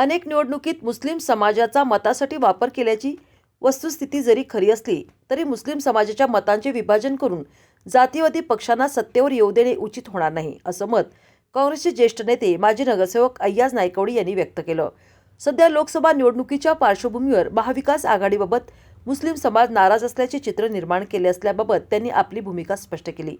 अनेक निवडणुकीत मुस्लिम समाजाचा मतासाठी वापर केल्याची वस्तुस्थिती जरी खरी असली तरी मुस्लिम समाजाच्या मतांचे विभाजन करून जातीवादी पक्षांना सत्तेवर येऊ देणे उचित होणार नाही असं मत काँग्रेसचे ज्येष्ठ नेते माजी नगरसेवक अय्याज नायकवडी यांनी व्यक्त केलं. सध्या लोकसभा निवडणुकीच्या पार्श्वभूमीवर महाविकास आघाडीबाबत मुस्लिम समाज नाराज असल्याचे चित्र निर्माण केले असल्याबाबत त्यांनी आपली भूमिका स्पष्ट केली.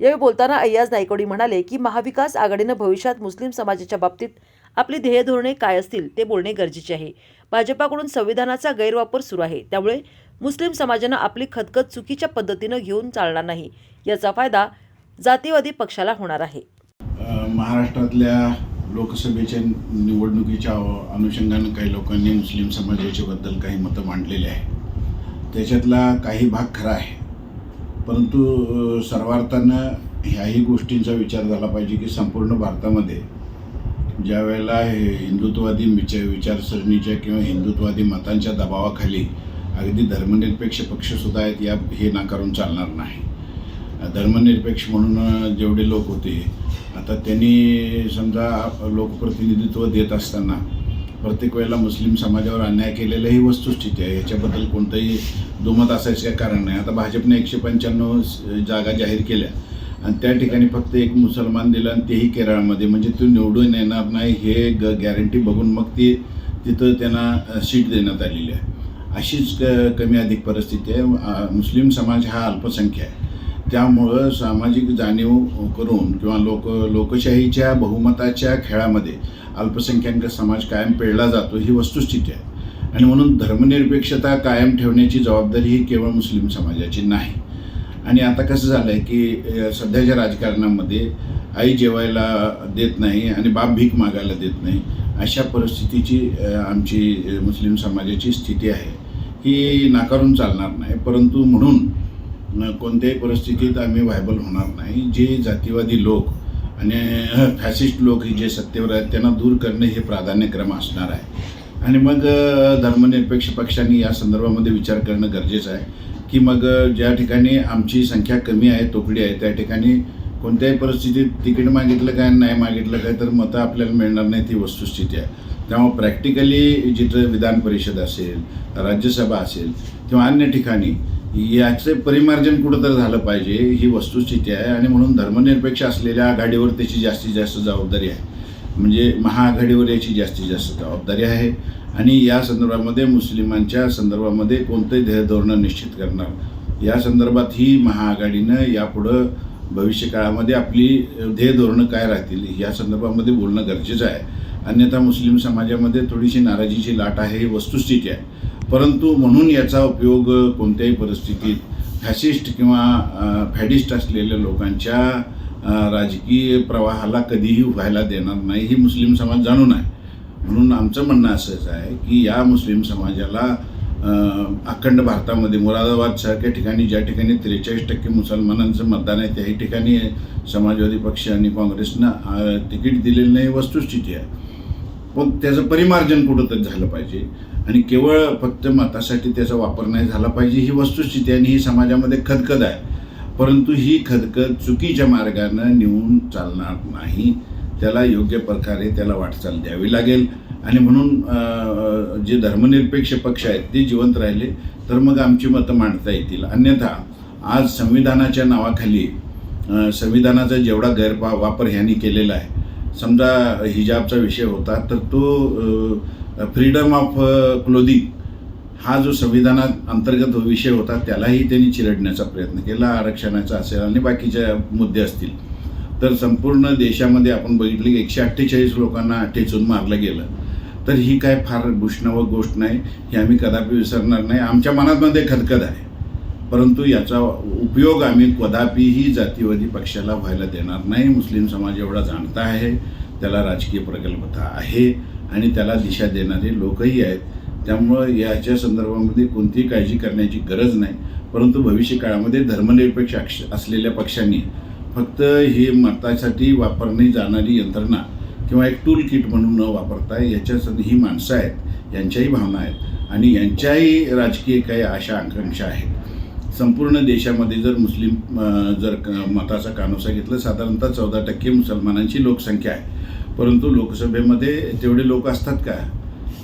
यावेळी बोलताना अय्याज नायकवडी म्हणाले की महाविकास आघाडीनं भविष्यात मुस्लिम समाजाच्या बाबतीत आपली ध्येय धोरणे काय असतील ते बोलणे गरजेचे आहे. भाजपाकडून संविधानाचा गैरवापर सुरू आहे. त्यामुळे मुस्लिम समाजानं आपली खतखत चुकीच्या पद्धतीनं घेऊन चालणार नाही. याचा फायदा जातीवादी पक्षाला होणार आहे. महाराष्ट्रातल्या लोकसभेच्या निवडणुकीच्या अनुषंगानं काही लोकांनी मुस्लिम समाजाच्याबद्दल काही मतं मांडलेली आहे त्याच्यातला काही भाग खरा आहे. परंतु सर्वार्थानं ह्याही गोष्टींचा विचार झाला पाहिजे की संपूर्ण भारतामध्ये ज्या वेळेला हिंदुत्ववादी विचार विचारसरणीच्या किंवा हिंदुत्ववादी मतांच्या दबावाखाली अगदी धर्मनिरपेक्ष पक्षसुद्धा आहेत या हे नाकारून चालणार नाही. धर्मनिरपेक्ष म्हणून जेवढे लोक होते आता त्यांनी समजा लोकप्रतिनिधित्व देत असताना प्रत्येक वेळेला मुस्लिम समाजावर अन्याय केलेलं ही वस्तुस्थिती आहे. याच्याबद्दल कोणतंही दुमत असायचं कारण नाही. आता भाजपने एकशे पंच्याण्णव जागा जाहीर केल्या. आणि त्या ठिकाणी फक्त एक मुसलमान दिला आणि तेही केरळमध्ये. म्हणजे तो निवडून येणार नाही हे ग गॅरंटी बघून मग ती तिथं त्यांना सीट देण्यात आलेली आहे. अशीच क कमी अधिक परिस्थिती आहे. मुस्लिम समाज हा अल्पसंख्य आहे. त्यामुळं सामाजिक जाणीव करून किंवा लोक लोकशाहीच्या बहुमताच्या खेळामध्ये अल्पसंख्याक समाज कायम पेळला जातो ही वस्तुस्थिती आहे. आणि म्हणून धर्मनिरपेक्षता कायम ठेवण्याची जबाबदारी ही केवळ मुस्लिम समाजाची नाही. आणि आता कसं झालं आहे की सध्याच्या राजकारणामध्ये आई जेवायला देत नाही आणि बाप भीक मागायला देत नाही अशा परिस्थितीची आमची मुस्लिम समाजाची स्थिती आहे. ही नाकारून चालणार नाही परंतु म्हणून कोणत्याही परिस्थितीत आम्ही व्हायबल होणार नाही. जे जातीवादी लोक आणि फॅसिस्ट लोक हे जे सत्तेवर आहेत त्यांना दूर करणे हे प्राधान्यक्रम असणार आहे. आणि मग धर्मनिरपेक्ष पक्षांनी या संदर्भामध्ये विचार करणं गरजेचं आहे. की मग ज्या ठिकाणी आमची संख्या कमी आहे तोकडी आहे त्या ठिकाणी कोणत्याही परिस्थितीत तिकीट मागितलं काय नाही मागितलं काय तर मतं आपल्याला मिळणार नाही ती वस्तुस्थिती आहे. त्यामुळे प्रॅक्टिकली जिथं विधान परिषद असेल राज्यसभा असेल किंवा अन्य ठिकाणी याचं परिमार्जन कुठं तर झालं पाहिजे ही वस्तुस्थिती आहे. आणि म्हणून धर्मनिरपेक्ष असलेल्या आघाडीवर त्याची जास्तीत जास्त जबाबदारी आहे. म्हणजे महाआघाडीवर याची जास्तीत जास्त जबाबदारी आहे. आणि या संदर्भामध्ये मुस्लिमांच्या संदर्भामध्ये कोणतंही ध्येय धोरणं निश्चित करणार या संदर्भात ही महाआघाडीनं यापुढं भविष्यकाळामध्ये आपली ध्येय धोरणं काय राहतील या संदर्भामध्ये बोलणं गरजेचं आहे. अन्यथा मुस्लिम समाजामध्ये थोडीशी नाराजीची लाट आहे ही वस्तुस्थिती आहे. परंतु म्हणून याचा उपयोग कोणत्याही परिस्थितीत फॅसिस्ट किंवा फॅडिस्ट असलेल्या लोकांच्या राजकीय प्रवाहाला कधीही व्हायला देणार नाही हे मुस्लिम समाज जाणून आहे. म्हणून आमचं म्हणणं असंच आहे की या मुस्लिम समाजाला अखंड भारतामध्ये मुरादाबादसारख्या ठिकाणी ज्या ठिकाणी त्रेचाळीस टक्के मुसलमानांचं मतदान आहे त्याही ठिकाणी समाजवादी पक्ष आणि काँग्रेसनं तिकीट दिलेलं नाही वस्तुस्थिती आहे. पण त्याचं परिमार्जन कुठंतरी झालं पाहिजे. आणि केवळ फक्त मतासाठी त्याचा वापर नाही झाला पाहिजे ही वस्तुस्थिती आणि ही समाजामध्ये खदखद आहे. परंतु ही खदखद चुकीच्या मार्गानं नेऊन चालणार नाही. त्याला योग्य प्रकारे त्याला वाटचाल द्यावी लागेल. आणि म्हणून जे धर्मनिरपेक्ष पक्ष आहेत ते जिवंत राहिले. तर मग आमची मतं मांडता येतील. अन्यथा आज संविधानाच्या नावाखाली संविधानाचा जेवढा गैरपा वापर ह्यांनी केलेला आहे. समजा हिजाबचा विषय होता तर तो फ्रीडम ऑफ क्लोदिंग हा जो संविधानात अंतर्गत विषय होता त्यालाही त्यांनी चिरडण्याचा प्रयत्न केला आरक्षणाचा असेल आणि बाकीच्या मुद्दे असतील. तर संपूर्ण देशामध्ये आपण बघितलं की एकशे अठ्ठेचाळीस लोकांना अठ्ठेचून मारलं गेलं. तर ही काय फार भूषणावह गोष्ट नाही ही आम्ही कदापि विसरणार नाही. आमच्या मनातमध्ये खदखद आहे. परंतु याचा उपयोग आम्ही कदापिही जातीवादी पक्षाला व्हायला देणार नाही. मुस्लिम समाज एवढा जाणता आहे त्याला राजकीय प्रगल्भता आहे आणि त्याला दिशा देणारे लोकही आहेत. त्यामुळं याच्या संदर्भामध्ये कोणतीही काळजी करण्याची गरज नाही परंतु भविष्य काळामध्ये धर्मनिरपेक्ष अक्ष असलेल्या पक्षांनी फक्त हे मतासाठी वापरली जाणारी यंत्रणा किंवा एक टूल किट म्हणून न वापरता याच्यासाठी ही माणसं आहेत यांच्याही भावना आहेत आणि यांच्याही राजकीय काही आशा आकांक्षा आहेत. संपूर्ण देशामध्ये जर मुस्लिम जर मताचा कानोसा घेतला साधारणतः चौदा टक्के मुसलमानांची लोकसंख्या आहे. परंतु लोकसभेमध्ये तेवढे लोक असतात का?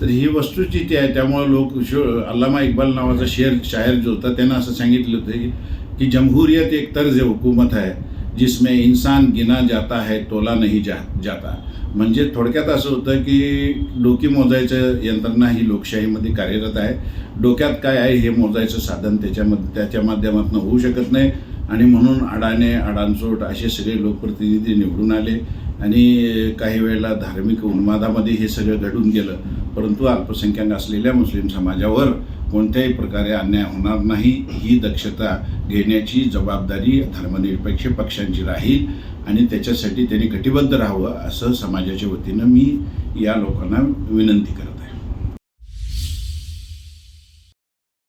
तर ही वस्तुस्थिती आहे त्यामुळं लोक शो अल्लामा इक्बाल नावाचा शेर शायर जो होता त्यांना असं सांगितलं होतं की- की एक तर्ज हुकूमत आहे जिसमे इन्सान गिना जाता है तोला नाही जा जाता. म्हणजे थोडक्यात असं होतं की डोकी मोजायचं यंत्रणा ही लोकशाहीमध्ये कार्यरत आहे. डोक्यात काय आहे हे मोजायचं साधन त्याच्यामध्ये त्याच्या माध्यमातून होऊ शकत नाही. आणि म्हणून अडाणे अडाणचोट असे सगळे लोकप्रतिनिधी निवडून आले. आणि काही वेळेला धार्मिक उन्मादामध्ये हे सगळं घडून गेलं परंतु अल्पसंख्याक असलेल्या मुस्लिम समाजावर कोणत्याही प्रकारे अन्याय होणार नाही ही दक्षता घेण्याची जबाबदारी धर्मनिरपेक्ष पक्षांची राहील आणि त्याच्यासाठी त्यांनी कटिबद्ध राहावं असं समाजाच्या वतीनं मी या लोकांना विनंती करत